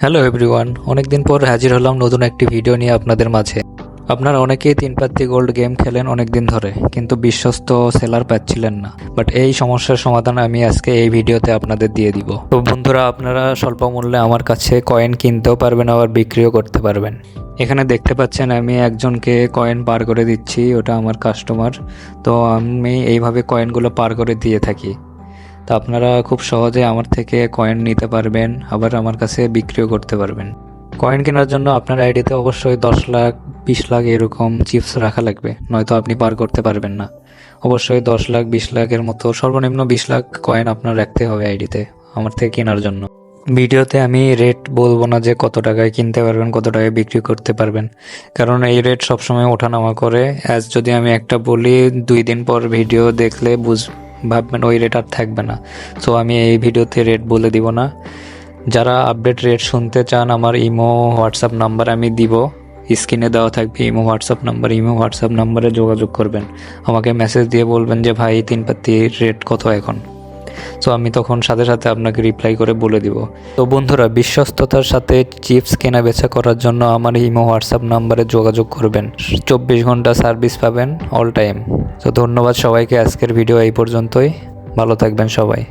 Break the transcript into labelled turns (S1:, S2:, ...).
S1: Hello everyone অনেকদিন পর হাজির হলাম নতুন একটি ভিডিও নিয়ে আপনাদের মাঝে। আপনারা অনেকেই তিন পাত্তি গোল্ড গেম খেলেন অনেকদিন ধরে, কিন্তু বিশ্বস্ত সেলার পাচ্ছিলেন না। বাট এই সমস্যার সমাধান আমি আজকে এই ভিডিওতে আপনাদের দিয়ে দিব। তো বন্ধুরা, আপনারা স্বল্প মূল্যে আমার কাছে কয়েন কিনতেও পারবেন, আবার বিক্রিও করতে পারবেন। এখানে দেখতে পাচ্ছেন, আমি একজনকে কয়েন পার করে দিচ্ছি, ওটা আমার কাস্টমার তো আমি এইভাবে কয়েনগুলো পার করে দিয়ে থাকি। তো আপনারা খুব সহজে আমার থেকে কয়েন নিতে পারবেন, আবার আমার কাছে বিক্রিও করতে পারবেন। কয়েন কেনার জন্য আপনার আইডিতে অবশ্যই দশ লাখ, বিশ লাখ এরকম চিপস রাখা লাগবে, নয়তো আপনি পার করতে পারবেন না। অবশ্যই দশ লাখ, বিশ লাখের মতো, সর্বনিম্ন বিশ লাখ কয়েন আপনার রাখতে হবে আইডিতে আমার থেকে কেনার জন্য। ভিডিওতে আমি রেট বলব না যে কত টাকায় কিনতে পারবেন, কত টাকায় বিক্রি করতে পারবেন। কারণ এই রেট সবসময় ওঠানামা করে অ্যাজ যদি আমি একটা বলি, দুই দিন পর ভিডিও দেখলে বুঝ ভাববেন, ওই রেট আর থাকবে না। সো আমি এই ভিডিওতে রেট বলে দিব না। যারা আপডেট রেট শুনতে চান, আমার ইমো, হোয়াটসঅ্যাপ নাম্বার আমি দিব। স্ক্রিনে দেওয়া থাকবে imo, WhatsApp number. Imo, WhatsApp নাম্বারে যোগাযোগ করবেন। আমাকে মেসেজ দিয়ে বলবেন যে, ভাই, তিন পাত্তির রেট কত এখন? সো আমি তখন সাথে সাথে আপনাকে রিপ্লাই করে বলে দিব। তো বন্ধুরা, বিশ্বস্ততার সাথে চিপস কেনা বেচা করার জন্য আমার ইমো হোয়াটসঅ্যাপ নাম্বারে যোগাযোগ করবেন। চব্বিশ ঘণ্টা সার্ভিস পাবেন অল টাইম। তো ধন্যবাদ সবাইকে আজকের ভিডিও এই পর্যন্তই। ভালো থাকবেন সবাই।